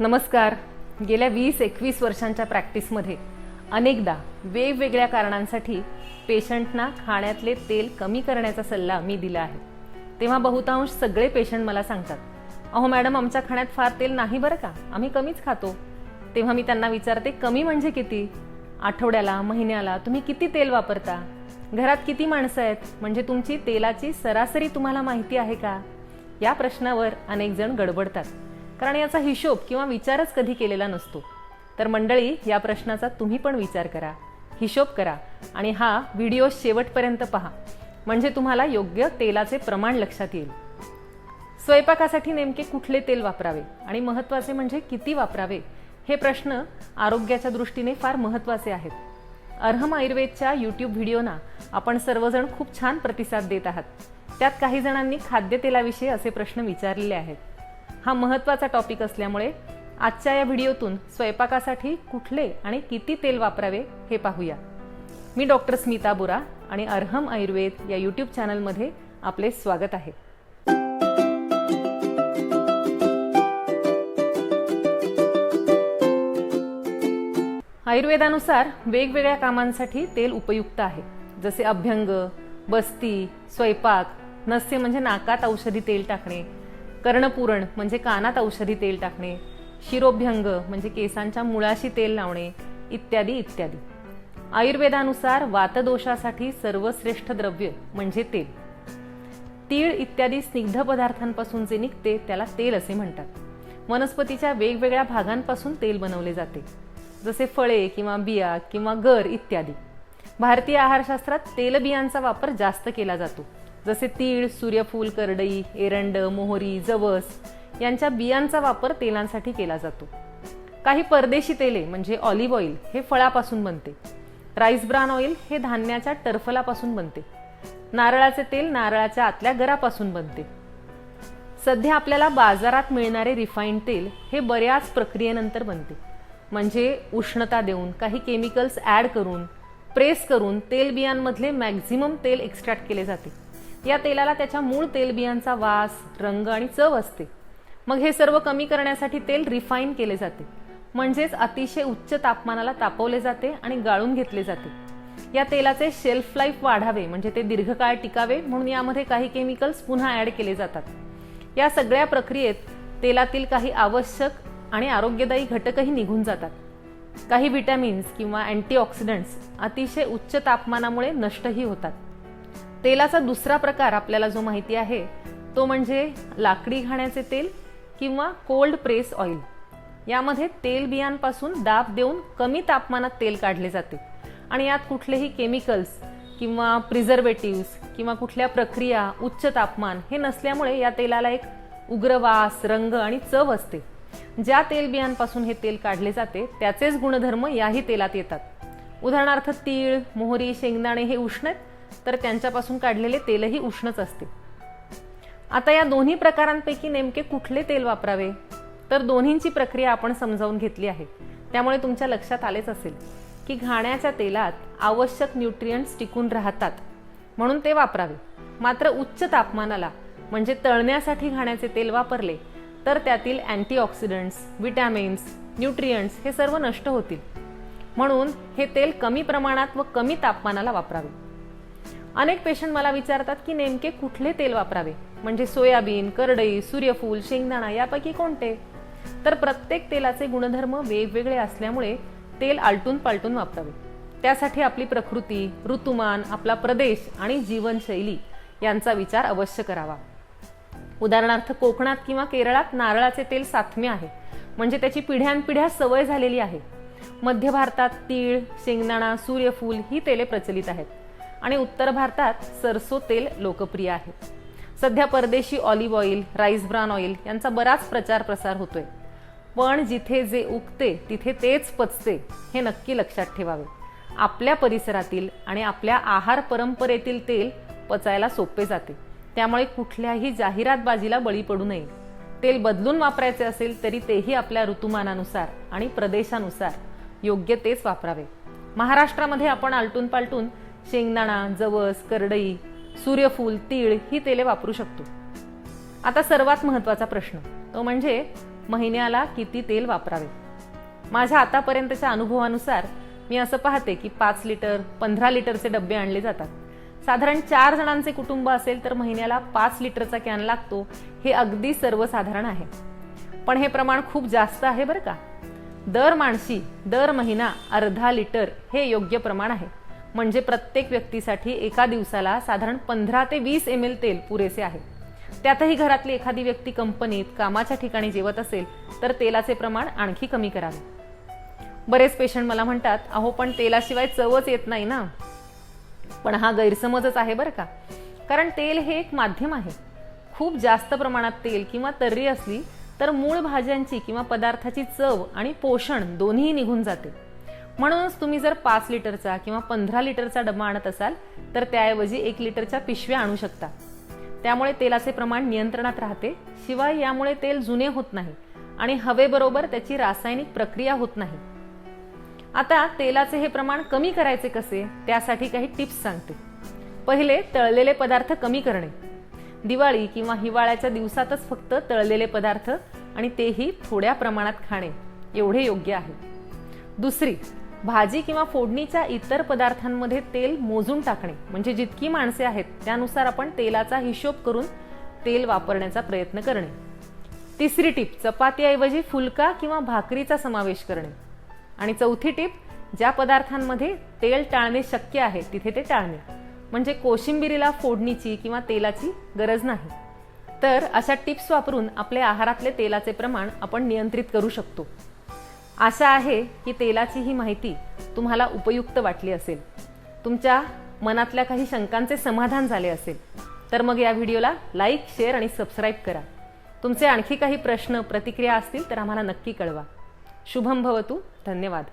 नमस्कार. गेल्या वीस एकवीस वर्षांच्या प्रॅक्टिसमध्ये अनेकदा वेगवेगळ्या कारणांसाठी पेशंटना खाण्यातले तेल कमी करण्याचा सल्ला मी दिला आहे. तेव्हा बहुतांश सगळे पेशंट मला सांगतात अहो मॅडम आमच्या खाण्यात फार तेल नाही बरं का? आम्ही कमीच खातो. तेव्हा मी त्यांना विचारते कमी म्हणजे किती? आठवड्याला महिन्याला तुम्ही किती तेल वापरता? घरात किती माणसं आहेत? म्हणजे तुमची तेलाची सरासरी तुम्हाला माहिती आहे का? या प्रश्नावर अनेक जण गडबडतात. कारण याचा हिशोब किंवा विचारच कधी केलेला नसतो. तर मंडळी या प्रश्नाचा तुम्ही पण विचार करा हिशोब करा आणि हा व्हिडिओ शेवटपर्यंत पहा. म्हणजे तुम्हाला योग्य तेलाचे प्रमाण लक्षात येईल. स्वयंपाकासाठी नेमके कुठले तेल वापरावे आणि महत्त्वाचे म्हणजे किती वापरावे हे प्रश्न आरोग्याच्या दृष्टीने फार महत्त्वाचे आहेत. अर्हम आयुर्वेदच्या यूट्यूब व्हिडिओना आपण सर्वजण खूप छान प्रतिसाद देत आहात. त्यात काही जणांनी खाद्यतेलाविषयी असे प्रश्न विचारलेले आहेत. हा महत्त्वाचा टॉपिक असल्यामुळे आजच्या या व्हिडिओतून स्वयंपाकासाठी कुठले आणि किती तेल वापरावे हे पाहूया. मी डॉक्टर स्मिता बोरा आणि अर्हम आयुर्वेद या यूट्यूब चॅनलमध्ये आपले स्वागत आहे. आयुर्वेदानुसार वेगवेगळ्या कामांसाठी तेल उपयुक्त आहे. जसे अभ्यंग बस्ती स्वयंपाक नस्य म्हणजे नाकात औषधी तेल टाकणे कर्णपूरण म्हणजे कानात औषधी तेल टाकणे शिरोभ्यंग म्हणजे केसांच्या मुळाशी तेल लावणे इत्यादी इत्यादी. आयुर्वेदानुसार वातदोषासाठी सर्वश्रेष्ठ द्रव्य म्हणजे तेल. तीळ इत्यादी स्निग्ध पदार्थांपासून जे निघते त्याला तेल असे म्हणतात. वनस्पतीच्या वेगवेगळ्या भागांपासून तेल बनवले जाते. जसे फळे किंवा बिया किंवा गर इत्यादी. भारतीय आहारशास्त्रात तेलबियांचा वापर जास्त केला जातो. जसे तीळ सूर्यफूल करडई एरंड मोहरी जवस यांच्या बियांचा वापर तेलांसाठी केला जातो. काही परदेशी तेले म्हणजे ऑलिव्ह ऑइल हे फळापासून बनते. राईस ब्रान ऑइल हे धान्याच्या टर्फलापासून बनते. नारळाचे तेल नारळाच्या आतल्या गरापासून बनते. सध्या आपल्याला बाजारात मिळणारे रिफाईंड तेल हे बऱ्याच प्रक्रियेनंतर बनते. म्हणजे उष्णता देऊन काही केमिकल्स ॲड करून प्रेस करून तेलबियांमधले मॅक्झिमम तेल एक्स्ट्रॅक्ट केले जाते. या तेलाला त्याच्या मूळ तेलबियांचा वास रंग आणि चव असते. मग हे सर्व कमी करण्यासाठी तेल रिफाईन केले जाते. म्हणजेच अतिशय उच्च तापमानाला तापवले जाते आणि गाळून घेतले जाते. या तेलाचे शेल्फ लाईफ वाढावे म्हणजे ते दीर्घकाळ टिकावे म्हणून यामध्ये काही केमिकल्स पुन्हा ॲड केले जातात. या सगळ्या प्रक्रियेत तेलातील काही आवश्यक आणि आरोग्यदायी घटकही निघून जातात. काही विटॅमिन्स किंवा अँटीऑक्सिडंट्स अतिशय उच्च तापमानामुळे नष्टही होतात. तेलाचा दुसरा प्रकार आपल्याला जो माहिती आहे तो म्हणजे लाकडी घाण्याचे तेल किंवा कोल्ड प्रेस ऑइल. यामध्ये तेल बियांपासून दाब देऊन कमी तापमानात तेल काढले जाते. आणि यात कुठलेही केमिकल्स किंवा प्रिझर्वेटिव्स किंवा कुठल्या प्रक्रिया उच्च तापमान हे नसल्यामुळे या तेलाला एक उग्र वास रंग आणि चव असते. ज्या तेलबियांपासून हे तेल काढले जाते त्याचेच गुणधर्म याही तेलात येतात. उदाहरणार्थ तीळ मोहरी शेंगदाणे हे उष्ण आहेत. तर त्यांच्यापासून काढलेले तेलही उष्णच असते. आता या दोन्ही प्रकारांपैकी नेमके कुठले तेल वापरावे? तर दोन्हींची प्रक्रिया आपण समजावून घेतली आहे. त्यामुळे तुमच्या लक्षात आलेच असेल की घाण्याच्या तेलात आवश्यक न्यूट्रियंट्स टिकून राहतात म्हणून ते वापरावे. मात्र उच्च तापमानाला म्हणजे तळण्यासाठी घाण्याचे तेल वापरले तर त्यातील अँटीऑक्सिडंट्स विटॅमिन्स न्यूट्रियंट्स हे सर्व नष्ट होतील. म्हणून हे तेल कमी प्रमाणात व कमी तापमानाला वापरावे. अनेक पेशंट मला विचारतात की नेमके कुठले तेल वापरावे? म्हणजे सोयाबीन करडई सूर्यफूल शेंगदाणा यापैकी कोणते? तर प्रत्येक तेलाचे गुणधर्म वेगवेगळे असल्यामुळे तेल आलटून पालटून वापरावे. त्यासाठी आपली प्रकृती ऋतुमान आपला प्रदेश आणि जीवनशैली यांचा विचार अवश्य करावा. उदाहरणार्थ कोकणात किंवा केरळात नारळाचे तेल साथमे आहे. म्हणजे त्याची पिढ्यानपिढ्या सवय झालेली आहे. मध्य भारतात तीळ शेंगदाणा सूर्यफूल ही तेले प्रचलित आहेत. आणि उत्तर भारतात सरसो तेल लोकप्रिय आहे. सध्या परदेशी olive oil rice bran oil यांचा बराच प्रचार प्रसार होतोय. पण जिथे जे उगते तिथे तेच पचते हे नक्की लक्षात ठेवावे. आपल्या परिसरातील आणि आपल्या आहार परंपरेतील तेल पचायला सोपे जाते. त्यामुळे कुठल्याही जाहिरातबाजीला बळी पडू नये. तेल बदलून वापरायचे असेल तरी तेही आपल्या ऋतुमानानुसार आणि प्रदेशानुसार योग्य तेच वापरावे. महाराष्ट्रामध्ये आपण आलटून पालटून शेंगदाणा जवस करडई सूर्यफूल तीळ ही तेले वापरू शकतो. आता सर्वात महत्त्वाचा प्रश्न तो म्हणजे महिन्याला किती तेल वापरावे? माझ्या आतापर्यंतच्या अनुभवानुसार मी असं पाहते की पाच लिटर पंधरा लिटरचे डबे आणले जातात. साधारण चार जणांचे कुटुंब असेल तर महिन्याला पाच लिटरचा कॅन लागतो हे अगदी सर्वसाधारण आहे. पण हे प्रमाण खूप जास्त आहे बरं का? दर माणशी दर महिना अर्धा लिटर हे योग्य प्रमाण आहे. म्हणजे प्रत्येक व्यक्तीसाठी एका दिवसाला साधारण पंधरा ते वीस एम एल तेल पुरेसे आहे. त्यातही घरातली एखादी व्यक्ती कंपनीत कामाच्या ठिकाणी जेवत असेल तर तेलाचे प्रमाण आणखी कमी करावे. बरेच पेशंट मला म्हणतात अहो पण तेलाशिवाय चवच येत नाही ना. पण हा गैरसमजच आहे बरं का. कारण तेल हे एक माध्यम आहे. खूप जास्त प्रमाणात तेल किंवा तर्री असली तर मूळ भाज्यांची किंवा पदार्थाची चव आणि पोषण दोन्ही निघून जाते. म्हणूनच तुम्ही जर पाच लिटरचा किंवा पंधरा लिटरचा डबा आणत असाल तर त्याऐवजी एक लिटरच्या पिशव्या आणू शकता. त्यामुळे तेलाचे प्रमाण नियंत्रणात राहते. शिवाय यामुळे तेल जुने होत नाही आणि हवेबरोबर त्याची रासायनिक प्रक्रिया होत नाही. आता तेलाचे हे प्रमाण कमी करायचे कसे त्यासाठी काही टिप्स सांगते. पहिले तळलेले पदार्थ कमी करणे. दिवाळी किंवा हिवाळ्याच्या दिवसातच फक्त तळलेले पदार्थ आणि तेही थोड्या प्रमाणात खाणे एवढे योग्य आहे. दुसरी भाजी किंवा फोडणीच्या इतर पदार्थांमध्ये तेल मोजून टाकणे म्हणजे जितकी माणसे आहेत त्यानुसार आपण तेलाचा हिशोब करून तेल वापरण्याचा प्रयत्न करणे. तिसरी टीप चपातीऐवजी फुलका किंवा भाकरीचा समावेश करणे. आणि चौथी टीप ज्या पदार्थांमध्ये तेल टाळणे शक्य आहे तिथे ते टाळणे. म्हणजे कोशिंबिरीला फोडणीची किंवा तेलाची गरज नाही. तर अशा टिप्स वापरून आपल्या आहारातले तेलाचे प्रमाण आपण नियंत्रित करू शकतो. आशा आहे की तेलाची ही माहिती तुम्हाला उपयुक्त वाटली असेल. तुमच्या मनातल्या काही शंकांचे समाधान झाले असेल तर मग या व्हिडिओला लाईक शेअर आणि सबस्क्राईब करा. तुमचे आणखी काही प्रश्न प्रतिक्रिया असतील तर आम्हाला नक्की कळवा. शुभम भवतू. धन्यवाद.